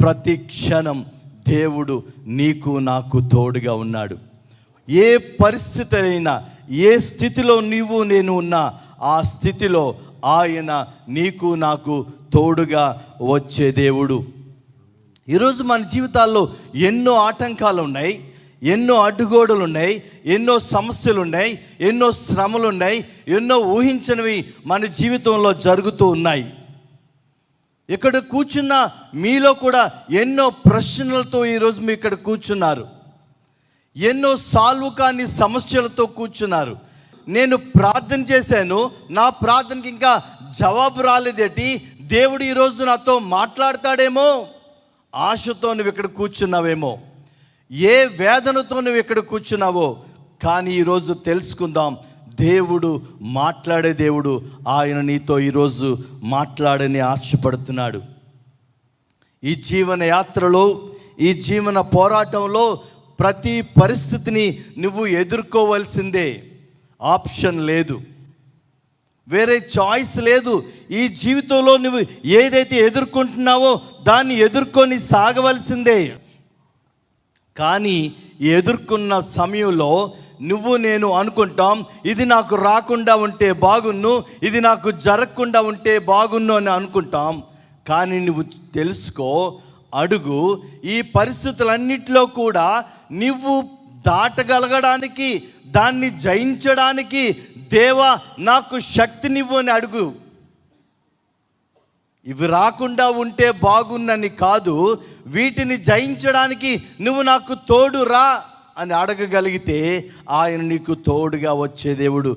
ప్రతి క్షణం దేవుడు నీకు నాకు తోడుగా ఉన్నాడు. ఏ పరిస్థితి అయినా ఏ స్థితిలో నీవు నేను ఉన్నా ఆ స్థితిలో ఆయన నీకు నాకు తోడుగా వచ్చే దేవుడు. ఈరోజు మన జీవితాల్లో ఎన్నో ఆటంకాలు ఉన్నాయి ఎన్నో అడ్డుగోడలు ఉన్నాయి ఎన్నో సమస్యలు ఉన్నాయి ఎన్నో శ్రమలు ఉన్నాయి ఎన్నో ఊహించనివి మన జీవితంలో జరుగుతూ ఉన్నాయి. ఇక్కడ కూర్చున్న మీలో కూడా ఎన్నో ప్రశ్నలతో ఈరోజు మీ ఇక్కడ కూర్చున్నారు. ఎన్నో సాల్వ్ కాని సమస్యలతో కూర్చున్నారు. నేను ప్రార్థన చేశాను నా ప్రార్థనకి ఇంకా జవాబు రాలేదేటి దేవుడు ఈరోజు నాతో మాట్లాడతాడేమో? ఆశతో నువ్వు ఇక్కడ కూర్చున్నావేమో? ఏ వేదనతో నువ్వు ఇక్కడ కూర్చున్నావో? కానీ ఈరోజు తెలుసుకుందాం దేవుడు మాట్లాడే దేవుడు ఆయన నీతో ఈరోజు మాట్లాడని ఆశపడుతున్నాడు. ఈ జీవన యాత్రలో ఈ జీవన పోరాటంలో ప్రతి పరిస్థితిని నువ్వు ఎదుర్కోవలసిందే. ఆప్షన్ లేదు. వేరే చాయిస్ లేదు. ఈ జీవితంలో నువ్వు ఏదైతే ఎదుర్కొంటున్నావో దాన్ని ఎదుర్కొని సాగవలసిందే. కానీ ఎదుర్కొన్న సమయంలో నువ్వు నేను అనుకుంటాం ఇది నాకు రాకుండా ఉంటే బాగున్ను ఇది నాకు జరగకుండా ఉంటే బాగున్ను అని అనుకుంటాం. కానీ నువ్వు తెలుసుకో అడుగు ఈ పరిస్థితులన్నిటిలో కూడా నువ్వు దాటగలగడానికి దాన్ని జయించడానికి దేవా నాకు శక్తినివ్వు అని అడుగు. ఇవి రాకుండా ఉంటే బాగున్నని కాదు వీటిని జయించడానికి నువ్వు నాకు తోడు రా అని అడగగలిగితే ఆయన నీకు తోడుగా వచ్చే దేవుడు.